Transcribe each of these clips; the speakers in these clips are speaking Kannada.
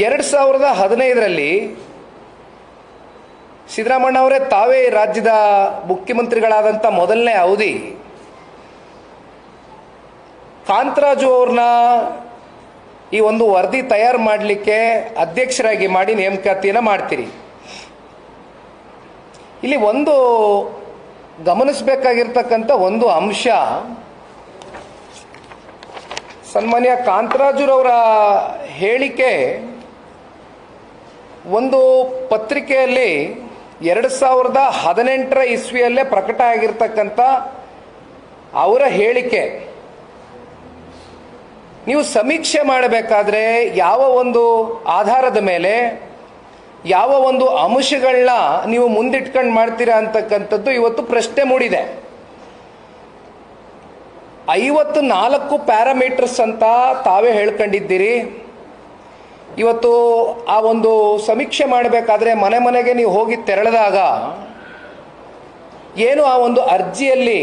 ಎರಡು ಸಾವಿರದ ಹದಿನೈದರಲ್ಲಿ ಸಿದ್ದರಾಮಣ್ಣ ಅವರೇ ತಾವೇ ರಾಜ್ಯದ ಮುಖ್ಯಮಂತ್ರಿಗಳಾದಂಥ ಮೊದಲನೇ ಅವಧಿ. ಕಾಂತರಾಜು ಅವ್ರನ್ನ ಈ ಒಂದು ವರದಿ ತಯಾರು ಮಾಡಲಿಕ್ಕೆ ಅಧ್ಯಕ್ಷರಾಗಿ ಮಾಡಿ ನೇಮಕಾತಿಯನ್ನು ಮಾಡ್ತೀರಿ. ಇಲ್ಲಿ ಒಂದು ಗಮನಿಸಬೇಕಾಗಿರ್ತಕ್ಕಂಥ ಒಂದು ಅಂಶ, ಸನ್ಮಾನ್ಯ ಕಾಂತರಾಜುರವರ ಹೇಳಿಕೆ ಒಂದು ಪತ್ರಿಕೆಯಲ್ಲಿ ಎರಡು ಸಾವಿರದ ಹದಿನೆಂಟರ ಇಸ್ವಿಯಲ್ಲೇ ಪ್ರಕಟ ಆಗಿರ್ತಕ್ಕಂಥ ಅವರ ಹೇಳಿಕೆ. ನೀವು ಸಮೀಕ್ಷೆ ಮಾಡಬೇಕಾದ್ರೆ ಯಾವ ಒಂದು ಆಧಾರದ ಮೇಲೆ ಯಾವ ಒಂದು ಅಂಶಗಳನ್ನ ನೀವು ಮುಂದಿಟ್ಕೊಂಡು ಮಾಡ್ತೀರಾ ಅಂತಕ್ಕಂಥದ್ದು ಇವತ್ತು ಪ್ರಶ್ನೆ ಮೂಡಿದೆ. ಐವತ್ತು ನಾಲ್ಕು ಪ್ಯಾರಾಮೀಟರ್ಸ್ ಅಂತ ತಾವೇ ಹೇಳ್ಕೊಂಡಿದ್ದೀರಿ. ಇವತ್ತು ಆ ಒಂದು ಸಮೀಕ್ಷೆ ಮಾಡಬೇಕಾದ್ರೆ ಮನೆ ಮನೆಗೆ ನೀವು ಹೋಗಿ ತೆರಳಿದಾಗ ಏನು ಆ ಒಂದು ಅರ್ಜಿಯಲ್ಲಿ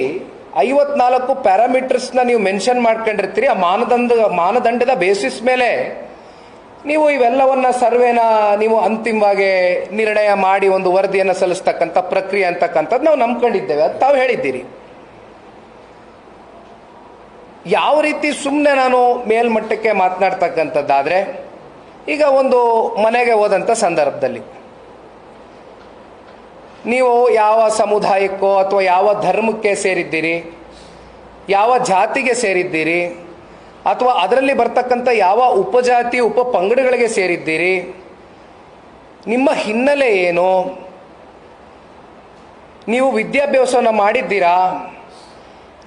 ಐವತ್ನಾಲ್ಕು ಪ್ಯಾರಾಮೀಟರ್ಸ್ನ ನೀವು ಮೆನ್ಷನ್ ಮಾಡ್ಕೊಂಡಿರ್ತೀರಿ, ಆ ಮಾನದಂಡ, ಮಾನದಂಡದ ಬೇಸಿಸ್ ಮೇಲೆ ನೀವು ಇವೆಲ್ಲವನ್ನ ಸರ್ವೇನ ನೀವು ಅಂತಿಮವಾಗಿ ನಿರ್ಣಯ ಮಾಡಿ ಒಂದು ವರದಿಯನ್ನು ಸಲ್ಲಿಸ್ತಕ್ಕಂಥ ಪ್ರಕ್ರಿಯೆ ಅಂತಕ್ಕಂಥದ್ದು ನಾವು ನಂಬ್ಕೊಂಡಿದ್ದೇವೆ. ಅದು ತಾವು ಹೇಳಿದ್ದೀರಿ. ಯಾವ ರೀತಿ ಸುಮ್ಮನೆ ನಾನು ಮೇಲ್ಮಟ್ಟಕ್ಕೆ ಮಾತನಾಡ್ತಕ್ಕಂಥದ್ದಾದರೆ ಈಗ ಒಂದು ಮನೆಗೆ ಹೋದಂಥ ಸಂದರ್ಭದಲ್ಲಿ ನೀವು ಯಾವ ಸಮುದಾಯಕ್ಕೋ ಅಥವಾ ಯಾವ ಧರ್ಮಕ್ಕೆ ಸೇರಿದ್ದೀರಿ, ಯಾವ ಜಾತಿಗೆ ಸೇರಿದ್ದೀರಿ, ಅಥವಾ ಅದರಲ್ಲಿ ಬರ್ತಕ್ಕಂಥ ಯಾವ ಉಪಜಾತಿ, ಉಪ ಪಂಗಡಗಳಿಗೆ ಸೇರಿದ್ದೀರಿ, ನಿಮ್ಮ ಹಿನ್ನೆಲೆ ಏನು, ನೀವು ವಿದ್ಯಾಭ್ಯಾಸವನ್ನು ಮಾಡಿದ್ದೀರಾ,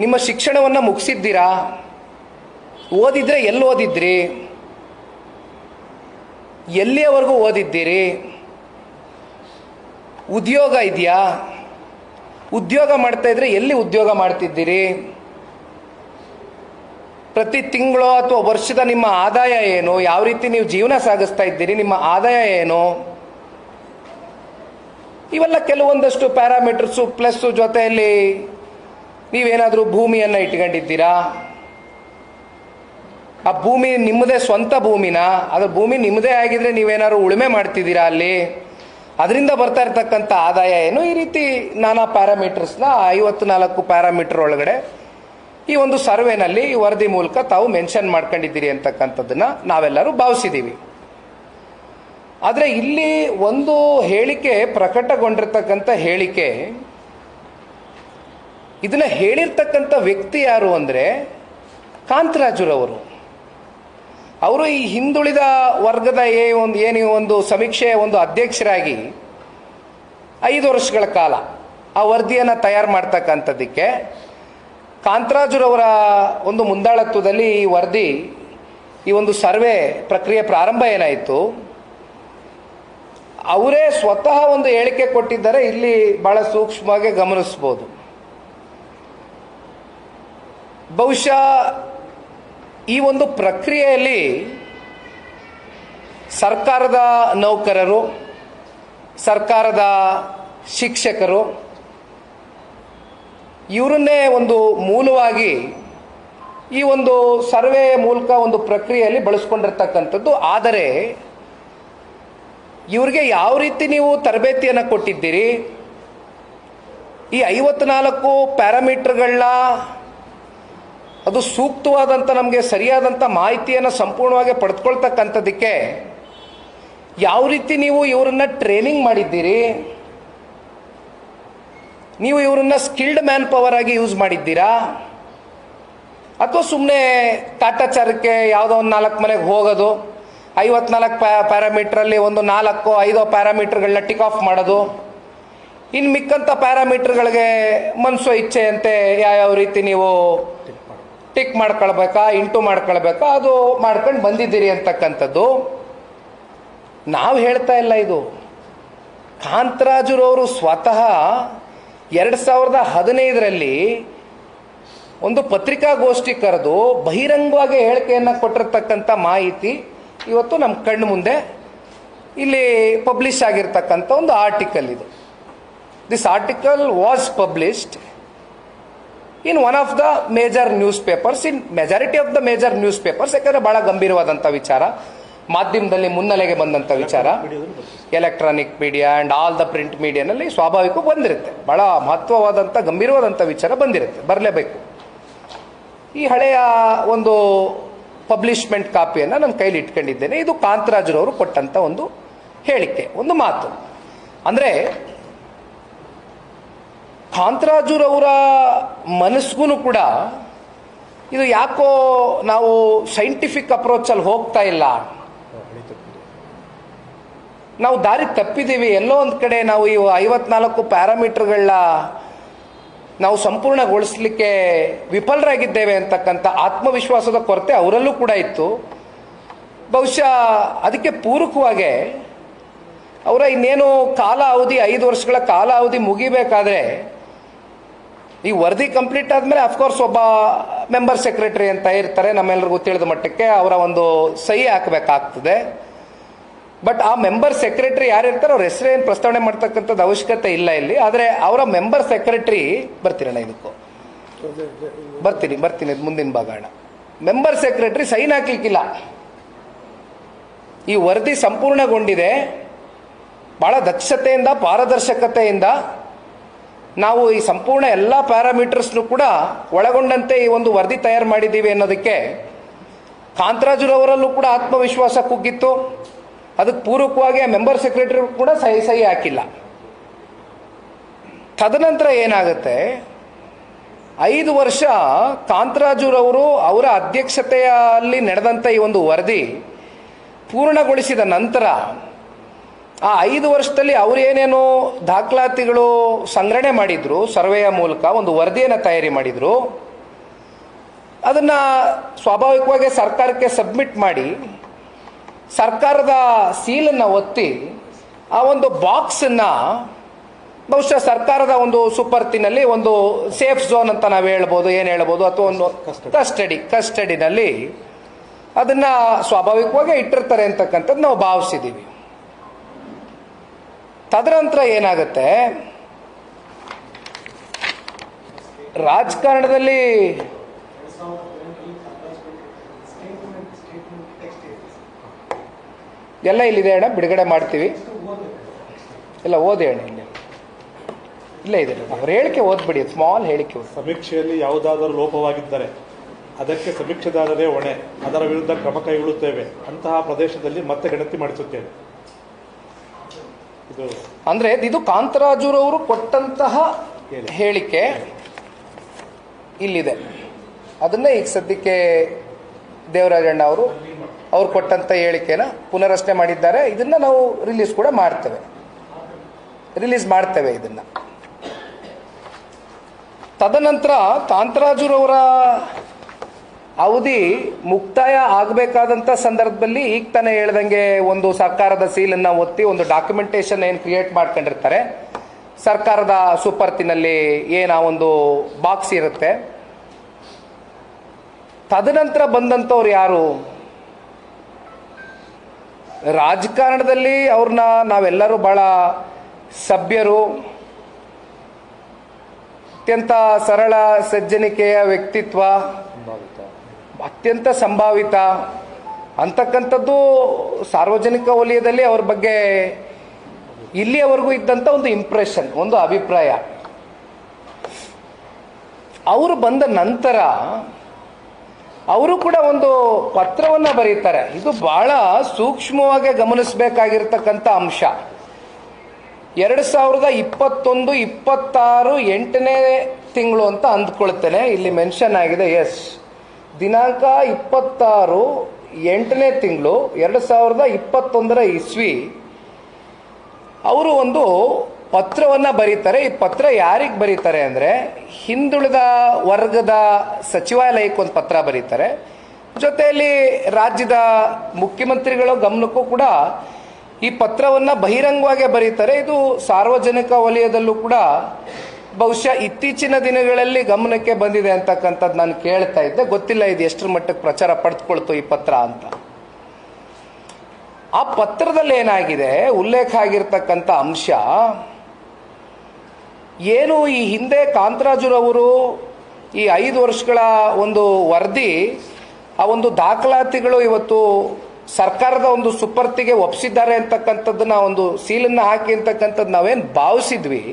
ನಿಮ್ಮ ಶಿಕ್ಷಣವನ್ನು ಮುಗಿಸಿದ್ದೀರಾ, ಓದಿದ್ರೆ ಎಲ್ಲಿ ಓದಿದ್ರಿ ಎಲ್ಲಿಯವರೆಗೂ ಓದಿದ್ದೀರಿ? ಉದ್ಯೋಗ ಇದೆಯಾ? ಉದ್ಯೋಗ ಮಾಡ್ತಾ ಇದ್ರೆ ಎಲ್ಲಿ ಉದ್ಯೋಗ ಮಾಡ್ತಿದ್ದೀರಿ? ಪ್ರತಿ ತಿಂಗಳು ಅಥವಾ ವರ್ಷದ ನಿಮ್ಮ ಆದಾಯ ಏನು? ಯಾವ ರೀತಿ ನೀವು ಜೀವನ ಸಾಗಿಸ್ತಾ ಇದ್ದೀರಿ? ನಿಮ್ಮ ಆದಾಯ ಏನು? ಇವೆಲ್ಲ ಕೆಲವೊಂದಷ್ಟು ಪ್ಯಾರಾಮೀಟರ್ಸು ಪ್ಲಸ್ಸು ಜೊತೆಯಲ್ಲಿ ನೀವೇನಾದರೂ ಭೂಮಿಯನ್ನು ಇಟ್ಕೊಂಡಿದ್ದೀರಾ? ಆ ಭೂಮಿ ನಿಮ್ಮದೇ ಸ್ವಂತ ಭೂಮಿನ ಅದ್ರ ಭೂಮಿ ನಿಮ್ಮದೇ ಆಗಿದ್ರೆ ನೀವೇನಾದ್ರು ಉಳುಮೆ ಮಾಡ್ತಿದ್ದೀರಾ ಅಲ್ಲಿ? ಅದರಿಂದ ಬರ್ತಾ ಇರ್ತಕ್ಕಂಥ ಆದಾಯ ಏನು? ಈ ರೀತಿ ನಾನಾ ಪ್ಯಾರಾಮೀಟರ್ಸ್ನ ಐವತ್ತು ನಾಲ್ಕು ಪ್ಯಾರಾಮೀಟರ್ ಒಳಗಡೆ ಈ ಒಂದು ಸರ್ವೆನಲ್ಲಿ ಈ ವರದಿ ಮೂಲಕ ತಾವು ಮೆನ್ಷನ್ ಮಾಡ್ಕೊಂಡಿದ್ದೀರಿ ಅಂತಕ್ಕಂಥದ್ದನ್ನ ನಾವೆಲ್ಲರೂ ಭಾವಿಸಿದ್ದೀವಿ. ಆದರೆ ಇಲ್ಲಿ ಒಂದು ಹೇಳಿಕೆ ಪ್ರಕಟಗೊಂಡಿರ್ತಕ್ಕಂಥ ಹೇಳಿಕೆ, ಇದನ್ನ ಹೇಳಿರ್ತಕ್ಕಂಥ ವ್ಯಕ್ತಿ ಯಾರು ಅಂದರೆ ಕಾಂತರಾಜುರವರು. ಅವರು ಈ ಹಿಂದುಳಿದ ವರ್ಗದ ಏ ಒಂದು ಏನು ಒಂದು ಸಮೀಕ್ಷೆಯ ಒಂದು ಅಧ್ಯಕ್ಷರಾಗಿ ಐದು ವರ್ಷಗಳ ಕಾಲ ಆ ವರದಿಯನ್ನು ತಯಾರು ಮಾಡ್ತಕ್ಕಂಥದ್ದಕ್ಕೆ ಕಾಂತರಾಜುರವರ ಒಂದು ಮುಂದಾಳತ್ವದಲ್ಲಿ ಈ ವರದಿ, ಈ ಒಂದು ಸರ್ವೆ ಪ್ರಕ್ರಿಯೆ ಪ್ರಾರಂಭ ಏನಾಯಿತು? ಅವರೇ ಸ್ವತಃ ಒಂದು ಹೇಳಿಕೆ ಕೊಟ್ಟಿದ್ದಾರೆ ಇಲ್ಲಿ ಬಹಳ ಸೂಕ್ಷ್ಮವಾಗಿ ಗಮನಿಸ್ಬೋದು. ಬಹುಶಃ ಈ ಒಂದು ಪ್ರಕ್ರಿಯೆಯಲ್ಲಿ ಸರ್ಕಾರದ ನೌಕರರು, ಸರ್ಕಾರದ ಶಿಕ್ಷಕರು, ಇವರನ್ನೇ ಒಂದು ಮೂಲವಾಗಿ ಈ ಒಂದು ಸರ್ವೆ ಮೂಲಕ ಒಂದು ಪ್ರಕ್ರಿಯೆಯಲ್ಲಿ ಬಳಸ್ಕೊಂಡಿರ್ತಕ್ಕಂಥದ್ದು. ಆದರೆ, ಇವರಿಗೆ ಯಾವ ರೀತಿ ನೀವು ತರಬೇತಿಯನ್ನು ಕೊಟ್ಟಿದ್ದೀರಿ? ಈ ಐವತ್ನಾಲ್ಕು ಪ್ಯಾರಾಮೀಟರ್ಗಳನ್ನ ಅದು ಸೂಕ್ತವಾದಂಥ ನಮಗೆ ಸರಿಯಾದಂಥ ಮಾಹಿತಿಯನ್ನು ಸಂಪೂರ್ಣವಾಗಿ ಪಡೆದುಕೊಳ್ತಕ್ಕಂಥದ್ದಕ್ಕೆ ಯಾವ ರೀತಿ ನೀವು ಇವರನ್ನ ಟ್ರೈನಿಂಗ್ ಮಾಡಿದ್ದೀರಿ? ನೀವು ಇವರನ್ನ ಸ್ಕಿಲ್ಡ್ ಮ್ಯಾನ್ ಪವರ್ ಆಗಿ ಯೂಸ್ ಮಾಡಿದ್ದೀರಾ? ಅಥವಾ ಸುಮ್ಮನೆ ಕಾಟಾಚಾರಕ್ಕೆ ಯಾವುದೋ ಒಂದು ನಾಲ್ಕು ಮನೆಗೆ ಹೋಗೋದು, ಐವತ್ನಾಲ್ಕು ಪ್ಯಾ, ಪ್ಯಾರಾಮೀಟ್ರಲ್ಲಿ ಒಂದು ನಾಲ್ಕು, ಐದೋ ಪ್ಯಾರಾಮೀಟ್ರ್ಗಳನ್ನ ಟಿಕ್ ಆಫ್ ಮಾಡೋದು ಇನ್ನು ಮಿಕ್ಕಂಥ ಪ್ಯಾರಾಮೀಟ್ರ್ಗಳಿಗೆ ಮನಸ್ಸು ಇಚ್ಛೆಯಂತೆ ಯಾವ್ಯಾವ ರೀತಿ ನೀವು ಟಿಕ್ ಮಾಡ್ಕೊಳ್ಬೇಕಾ, ಇಂಟು ಮಾಡ್ಕೊಳ್ಬೇಕಾ, ಅದು ಮಾಡ್ಕೊಂಡು ಬಂದಿದ್ದೀರಿ ಅಂತಕ್ಕಂಥದ್ದು. ನಾವು ಹೇಳ್ತಾ ಇಲ್ಲ ಇದು. ಕಾಂತರಾಜುರವರು ಸ್ವತಃ ಎರಡು ಸಾವಿರದ ಹದಿನೈದರಲ್ಲಿ ಒಂದು ಪತ್ರಿಕಾಗೋಷ್ಠಿ ಕರೆದು ಬಹಿರಂಗವಾಗಿ ಹೇಳಿಕೆಯನ್ನು ಕೊಟ್ಟಿರ್ತಕ್ಕಂಥ ಮಾಹಿತಿ ಇವತ್ತು ನಮ್ಮ ಕಣ್ಣು ಮುಂದೆ ಇಲ್ಲಿ ಪಬ್ಲಿಷ್ ಆಗಿರ್ತಕ್ಕಂಥ ಒಂದು ಆರ್ಟಿಕಲ್ ಇದು. This article was published in one of the major newspapers, in majority of the major newspapers, ಯಾಕಂದರೆ ಭಾಳ ಗಂಭೀರವಾದಂಥ ವಿಚಾರ, ಮಾಧ್ಯಮದಲ್ಲಿ ಮುನ್ನೆಲೆಗೆ ಬಂದಂಥ ವಿಚಾರ electronic media and all the print ಮೀಡಿಯಾನಲ್ಲಿ ಸ್ವಾಭಾವಿಕ ಬಂದಿರುತ್ತೆ. ಭಾಳ ಮಹತ್ವವಾದಂಥ ಗಂಭೀರವಾದಂಥ ವಿಚಾರ ಬಂದಿರುತ್ತೆ. ಬರಲೇಬೇಕು. ಈ ಹಳೆಯ ಒಂದು ಪಬ್ಲಿಷ್ಮೆಂಟ್ ಕಾಪಿಯನ್ನು ನನ್ನ ಕೈಲಿ ಇಟ್ಕೊಂಡಿದ್ದೇನೆ. ಇದು ಕಾಂತರಾಜರವರು ಕೊಟ್ಟಂಥ ಒಂದು ಹೇಳಿಕೆ, ಒಂದು ಮಾತು. ಅಂದರೆ ಕಾಂತರಾಜುರವರ ಮನಸ್ಗೂ ಕೂಡ ಇದು ಯಾಕೋ ನಾವು ಸೈಂಟಿಫಿಕ್ ಅಪ್ರೋಚಲ್ಲಿ ಹೋಗ್ತಾ ಇಲ್ಲ? ನಾವು ದಾರಿ ತಪ್ಪಿದ್ದೀವಿ ಎಲ್ಲೋ ಒಂದು ಕಡೆ ನಾವು ಈ ಐವತ್ನಾಲ್ಕು ಪ್ಯಾರಾಮೀಟರ್ಗಳನ್ನ ನಾವು ಸಂಪೂರ್ಣಗೊಳಿಸ್ಲಿಕ್ಕೆ ವಿಫಲರಾಗಿದ್ದೇವೆ ಅಂತಕ್ಕಂಥ ಆತ್ಮವಿಶ್ವಾಸದ ಕೊರತೆ ಅವರಲ್ಲೂ ಕೂಡ ಇತ್ತು. ಬಹುಶಃ ಅದಕ್ಕೆ ಪೂರಕವಾಗೇ ಅವರ ಇನ್ನೇನು ಕಾಲಾವಧಿ ಐದು ವರ್ಷಗಳ ಕಾಲಾವಧಿ ಮುಗಿಬೇಕಾದ್ರೆ ಈ ವರದಿ ಕಂಪ್ಲೀಟ್ ಆದಮೇಲೆ ಅಫ್ಕೋರ್ಸ್ ಒಬ್ಬ ಮೆಂಬರ್ ಸೆಕ್ರೆಟರಿ ಅಂತ ಇರ್ತಾರೆ ನಮ್ಮೆಲ್ಲರಿಗೂ ತಿಳಿದ ಮಟ್ಟಕ್ಕೆ ಅವರ ಒಂದು ಸಹಿ ಹಾಕಬೇಕಾಗ್ತದೆ. ಬಟ್ ಆ ಮೆಂಬರ್ ಸೆಕ್ರೆಟರಿ ಯಾರಿರ್ತಾರೆ ಅವ್ರ ಹೆಸರೇನು ಪ್ರಸ್ತಾವನೆ ಮಾಡ್ತಕ್ಕಂಥದ್ದು ಅವಶ್ಯಕತೆ ಇಲ್ಲ ಇಲ್ಲಿ. ಆದರೆ ಅವರ ಮೆಂಬರ್ ಸೆಕ್ರೆಟರಿ ಬರ್ತೀರಣ್ಣ ಇದಕ್ಕೂ. ಬರ್ತೀನಿ ಬರ್ತೀನಿ ಮುಂದಿನ ಭಾಗ ಮೆಂಬರ್ ಸೆಕ್ರೆಟರಿ ಸೈನ್ ಹಾಕ್ಲಿಕ್ಕಿಲ್ಲ. ಈ ವರದಿ ಸಂಪೂರ್ಣಗೊಂಡಿದೆ. ಬಹಳ ದಕ್ಷತೆಯಿಂದ, ಪಾರದರ್ಶಕತೆಯಿಂದ ನಾವು ಈ ಸಂಪೂರ್ಣ ಎಲ್ಲ ಪ್ಯಾರಾಮೀಟರ್ಸ್ನು ಕೂಡ ಒಳಗೊಂಡಂತೆ ಈ ಒಂದು ವರದಿ ತಯಾರು ಮಾಡಿದ್ದೀವಿ ಅನ್ನೋದಕ್ಕೆ ಕಾಂತರಾಜುರವರಲ್ಲೂ ಕೂಡ ಆತ್ಮವಿಶ್ವಾಸ ಕುಗ್ಗಿತ್ತು. ಅದಕ್ಕೆ ಪೂರಕವಾಗಿ ಆ ಮೆಂಬರ್ ಸೆಕ್ರೆಟರಿ ಕೂಡ ಸಹಿ ಸಹಿ ಹಾಕಿಲ್ಲ. ತದನಂತರ ಏನಾಗುತ್ತೆ? ಐದು ವರ್ಷ ಕಾಂತರಾಜುರವರು ಅವರ ಅಧ್ಯಕ್ಷತೆಯಲ್ಲಿ ನಡೆದಂಥ ಈ ಒಂದು ವರದಿ ಪೂರ್ಣಗೊಳಿಸಿದ ನಂತರ ಆ ಐದು ವರ್ಷದಲ್ಲಿ ಅವರು ಏನೇನು ದಾಖಲಾತಿಗಳು ಸಂಗ್ರಹಣೆ ಮಾಡಿದ್ರು ಸರ್ವೆಯ ಮೂಲಕ ಒಂದು ವರದಿಯನ್ನು ತಯಾರಿ ಮಾಡಿದ್ರು. ಅದನ್ನ ಸ್ವಾಭಾವಿಕವಾಗಿ ಸರ್ಕಾರಕ್ಕೆ ಸಬ್ಮಿಟ್ ಮಾಡಿ ಸರ್ಕಾರದ ಸೀಲನ್ನು ಒತ್ತಿ ಆ ಒಂದು ಬಾಕ್ಸನ್ನು ಬಹುಶಃ ಸರ್ಕಾರದ ಒಂದು ಸುಪರ್ತಿನಲ್ಲಿ ಒಂದು ಸೇಫ್ ಝೋನ್ ಅಂತ ನಾವು ಹೇಳ್ಬೋದು ಏನು ಹೇಳ್ಬೋದು ಅಥವಾ ಒಂದು ಕಸ್ಟಡಿ ಕಸ್ಟಡಿನಲ್ಲಿ ಅದನ್ನ ಸ್ವಾಭಾವಿಕವಾಗಿ ಇಟ್ಟಿರ್ತಾರೆ ಅಂತಕ್ಕಂಥದ್ದು ನಾವು ಭಾವಿಸಿದ್ದೀವಿ ತದನಂತರ ಏನಾಗುತ್ತೆ? ರಾಜಕಾರಣದಲ್ಲಿ ಎಲ್ಲ ಇಲ್ಲಿದೆ ಅಣ್ಣ, ಬಿಡುಗಡೆ ಮಾಡ್ತೀವಿ. ಇಲ್ಲ, ಓದಿ ಅಣ್ಣ ಇಲ್ಲಿ. ಇಲ್ಲ ಇದೆ ಅವ್ರ ಹೇಳಿಕೆ ಓದ್ಬಿಡಿ ಸ್ಮಾಲ್ ಹೇಳಿಕೆ ಸಮೀಕ್ಷೆಯಲ್ಲಿ ಯಾವುದಾದರೂ ಲೋಪವಾಗಿದ್ದರೆ ಅದಕ್ಕೆ ಸಮೀಕ್ಷೆದಾರರೇ ಹೊಣೆ. ಅದರ ವಿರುದ್ಧ ಕ್ರಮ ಕೈಗೊಳ್ಳುತ್ತೇವೆ. ಅಂತಹ ಪ್ರದೇಶದಲ್ಲಿ ಮತ್ತೆ ಗಣತಿ ಮಾಡಿಸುತ್ತೇವೆ. ಅಂದ್ರೆ ಇದು ಕಾಂತರಾಜುರವರು ಕೊಟ್ಟಂತಹ ಹೇಳಿಕೆ ಇಲ್ಲಿದೆ. ಅದನ್ನೇ ಈಗ ಸದ್ಯಕ್ಕೆ ದೇವರಾಜಣ್ಣ ಅವರು ಅವ್ರು ಕೊಟ್ಟಂತ ಹೇಳಿಕೆನ ಪುನರಚನೆ ಮಾಡಿದ್ದಾರೆ. ಇದನ್ನ ನಾವು ರಿಲೀಸ್ ಕೂಡ ಮಾಡ್ತೇವೆ. ರಿಲೀಸ್ ಮಾಡ್ತೇವೆ ಇದನ್ನ. ತದನಂತರ ಕಾಂತರಾಜುರವರ ಅವಧಿ ಮುಕ್ತಾಯ ಆಗಬೇಕಾದಂತ ಸಂದರ್ಭದಲ್ಲಿ ಈಗ ತಾನೇ ಹೇಳ್ದಂಗೆ ಒಂದು ಸರ್ಕಾರದ ಸೀಲನ್ನು ಒತ್ತಿ ಒಂದು ಡಾಕ್ಯುಮೆಂಟೇಶನ್ ಏನು ಕ್ರಿಯೇಟ್ ಮಾಡ್ಕೊಂಡಿರ್ತಾರೆ. ಸರ್ಕಾರದ ಸುಪರ್ತಿನಲ್ಲಿ ಏನ ಒಂದು ಬಾಕ್ಸ್ ಇರುತ್ತೆ. ತದನಂತರ ಬಂದಂಥವ್ರು ಯಾರು? ರಾಜಕಾರಣದಲ್ಲಿ ಅವ್ರನ್ನ ನಾವೆಲ್ಲರೂ ಬಹಳ ಸಭ್ಯರು. ಅತ್ಯಂತ ಸರಳ, ಸಜ್ಜನಿಕೆಯ ವ್ಯಕ್ತಿತ್ವ. ಅತ್ಯಂತ ಸಂಭಾವಿತ ಅಂತಕ್ಕಂಥದ್ದು ಸಾರ್ವಜನಿಕ ವಲಯದಲ್ಲಿ ಅವ್ರ ಬಗ್ಗೆ ಇಲ್ಲಿಯವರೆಗೂ ಇದ್ದಂಥ ಒಂದು ಇಂಪ್ರೆಷನ್ ಒಂದು ಅಭಿಪ್ರಾಯ. ಅವರು ಬಂದ ನಂತರ ಅವರು ಕೂಡ ಒಂದು ಪತ್ರವನ್ನು ಬರೀತಾರೆ. ಇದು ಬಹಳ ಸೂಕ್ಷ್ಮವಾಗಿ ಗಮನಿಸಬೇಕಾಗಿರ್ತಕ್ಕಂಥ ಅಂಶ. ಎರಡು ಸಾವಿರದ ಇಪ್ಪತ್ತೊಂದು, ಇಪ್ಪತ್ತಾರು, ಎಂಟನೇ ತಿಂಗಳು ಅಂತ ಅಂದ್ಕೊಳ್ತೇನೆ. ಇಲ್ಲಿ ಮೆನ್ಷನ್ ಆಗಿದೆ ಎಸ್ ದಿನಾಂಕ ಇಪ್ಪತ್ತಾರು ಎಂಟನೇ ತಿಂಗಳು ಎರಡು ಸಾವಿರದ ಇಪ್ಪತ್ತೊಂದರ ಇಸ್ವಿ. ಅವರು ಒಂದು ಪತ್ರವನ್ನು ಬರೀತಾರೆ. ಈ ಪತ್ರ ಯಾರಿಗೆ ಬರೀತಾರೆ ಅಂದರೆ ಹಿಂದುಳಿದ ವರ್ಗದ ಸಚಿವಾಲಯಕ್ಕೆ ಒಂದು ಪತ್ರ ಬರೀತಾರೆ. ಜೊತೆಯಲ್ಲಿ ರಾಜ್ಯದ ಮುಖ್ಯಮಂತ್ರಿಗಳ ಗಮನಕ್ಕೂ ಕೂಡ ಈ ಪತ್ರವನ್ನು ಬಹಿರಂಗವಾಗಿ ಬರೀತಾರೆ. ಇದು ಸಾರ್ವಜನಿಕ ವಲಯದಲ್ಲೂ ಕೂಡ ಬಹುಶಃ ಇತ್ತೀಚಿನ ದಿನಗಳಲ್ಲಿ ಗಮನಕ್ಕೆ ಬಂದಿದೆ ಅಂತಕ್ಕಂಥದ್ದು ನಾನು ಕೇಳ್ತಾ ಇದ್ದೆ. ಗೊತ್ತಿಲ್ಲ ಇದು ಎಷ್ಟರ ಮಟ್ಟಕ್ಕೆ ಪ್ರಚಾರ ಪಡೆದುಕೊಳ್ತು ಈ ಪತ್ರ ಅಂತ. ಆ ಪತ್ರದಲ್ಲಿ ಏನಾಗಿದೆ? ಉಲ್ಲೇಖ ಆಗಿರ್ತಕ್ಕಂಥ ಅಂಶ, ಏನು ಈ ಹಿಂದೆ ಕಾಂತರಾಜುರವರು ಈ ಐದು ವರ್ಷಗಳ ಒಂದು ವರದಿ, ಆ ಒಂದು ದಾಖಲಾತಿಗಳು ಇವತ್ತು ಸರ್ಕಾರದ ಒಂದು ಸುಪರ್ತಿಗೆ ಒಪ್ಪಿಸಿದ್ದಾರೆ ಅಂತಕ್ಕಂಥದ್ದನ್ನ, ಒಂದು ಸೀಲನ್ನು ಹಾಕಿ ಅಂತಕ್ಕಂಥದ್ದು ನಾವೇನು ಭಾವಿಸಿದ್ವಿ.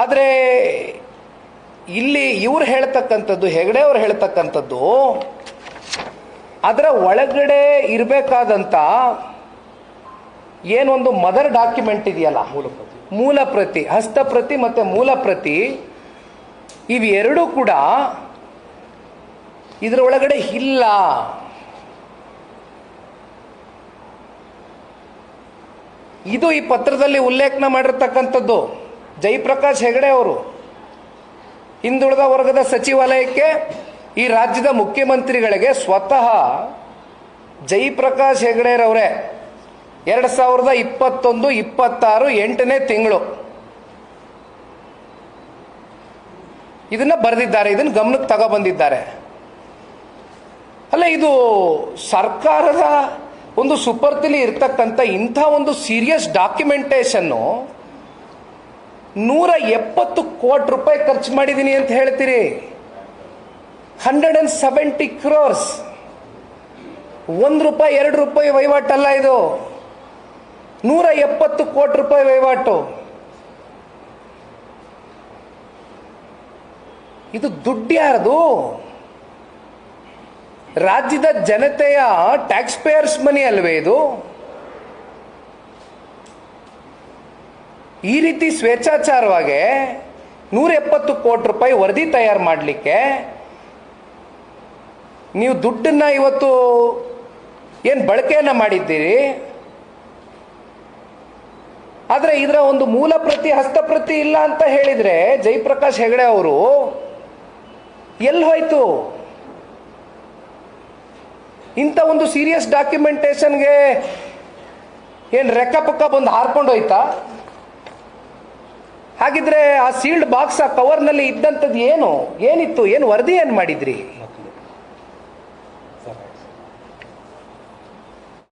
ಆದರೆ ಇಲ್ಲಿ ಇವ್ರು ಹೇಳ್ತಕ್ಕಂಥದ್ದು, ಹೆಗಡೆ ಅವ್ರು ಹೇಳ್ತಕ್ಕಂಥದ್ದು, ಅದರ ಒಳಗಡೆ ಇರಬೇಕಾದಂಥ ಏನೊಂದು ಮದರ್ ಡಾಕ್ಯುಮೆಂಟ್ ಇದೆಯಲ್ಲ? ಮೂಲ ಪ್ರತಿ ಮೂಲ ಪ್ರತಿ ಹಸ್ತಪ್ರತಿ ಮತ್ತು ಮೂಲ ಪ್ರತಿ, ಇವೆರಡೂ ಕೂಡ ಇದರ ಒಳಗಡೆ ಇಲ್ಲ. ಇದು ಈ ಪತ್ರದಲ್ಲಿ ಉಲ್ಲೇಖನ ಮಾಡಿರ್ತಕ್ಕಂಥದ್ದು. ಜಯಪ್ರಕಾಶ್ ಹೆಗಡೆ ಅವರು, ಹಿಂದುಳಿದ ವರ್ಗದ ಸಚಿವಾಲಯಕ್ಕೆ ಈ ರಾಜ್ಯದ ಮುಖ್ಯಮಂತ್ರಿಗಳಿಗೆ ಸ್ವತಃ ಜಯಪ್ರಕಾಶ್ ಹೆಗಡೆರವರೇ ಎರಡು ಸಾವಿರದ ಇಪ್ಪತ್ತೊಂದು, ಇಪ್ಪತ್ತಾರು ಎಂಟನೇ ತಿಂಗಳು. ಇದನ್ನ ಬರೆದಿದ್ದಾರೆ, ಇದನ್ನು ಗಮನಕ್ಕೆ ತಗೊಬಂದಿದ್ದಾರೆ. ಅಲ್ಲ, ಇದು ಸರ್ಕಾರದ ಒಂದು ಸುಪರ್ತಿಲಿ ಇರ್ತಕ್ಕಂಥ ಇಂಥ ಒಂದು ಸೀರಿಯಸ್ ಡಾಕ್ಯುಮೆಂಟೇಶನ್ನು ನೂರ ಎಪ್ಪತ್ತು ಕೋಟಿ ರೂಪಾಯಿ ಖರ್ಚು ಮಾಡಿದ್ದೀನಿ ಅಂತ ಹೇಳ್ತೀರಿ. ಹಂಡ್ರೆಡ್ ಅಂಡ್ ಸೆವೆಂಟಿ ಕ್ರೋರ್ಸ್ ಒಂದು ರೂಪಾಯಿ, ಎರಡು ರೂಪಾಯಿ ವಹಿವಾಟಲ್ಲ ಇದು. ನೂರ ಎಪ್ಪತ್ತು ಕೋಟಿ ರೂಪಾಯಿ ವಹಿವಾಟು. ಇದು ದುಡ್ಡು ಯಾರದು? ರಾಜ್ಯದ ಜನತೆಯ ಟ್ಯಾಕ್ಸ್ ಪೇಯರ್ಸ್ ಮನಿ ಅಲ್ವೇ ಇದು? ಈ ರೀತಿ ಸ್ವೇಚ್ಛಾಚಾರವಾಗಿ ನೂರ ಎಪ್ಪತ್ತು ಕೋಟಿ ರೂಪಾಯಿ ವರದಿ ತಯಾರು ಮಾಡಲಿಕ್ಕೆ ನೀವು ದುಡ್ಡನ್ನು ಇವತ್ತು ಏನು ಬಳಕೆಯನ್ನು ಮಾಡಿದ್ದೀರಿ? ಆದರೆ ಇದರ ಒಂದು ಮೂಲ ಪ್ರತಿ ಹಸ್ತಪ್ರತಿ ಇಲ್ಲ ಅಂತ ಹೇಳಿದರೆ ಜಯಪ್ರಕಾಶ್ ಹೆಗಡೆ ಅವರು ಎಲ್ಲಿ ಹೋಯ್ತು? ಇಂಥ ಒಂದು ಸೀರಿಯಸ್ ಡಾಕ್ಯುಮೆಂಟೇಶನ್ಗೆ ಏನು ರೆಕ್ಕ ಪಕ್ಕ ಬಂದು ಹಾರ್ಕೊಂಡು ಹೋಯ್ತಾ ಹಾಗಿದ್ರೆ ಆ ಸೀಲ್ಡ್ ಬಾಕ್ಸ್ ಆ ಕವರ್ನಲ್ಲಿ ಇದ್ದಂಥದ್ದು ಏನು? ಏನಿತ್ತು? ಏನು ವರದಿ ಏನು ಮಾಡಿದ್ರಿ?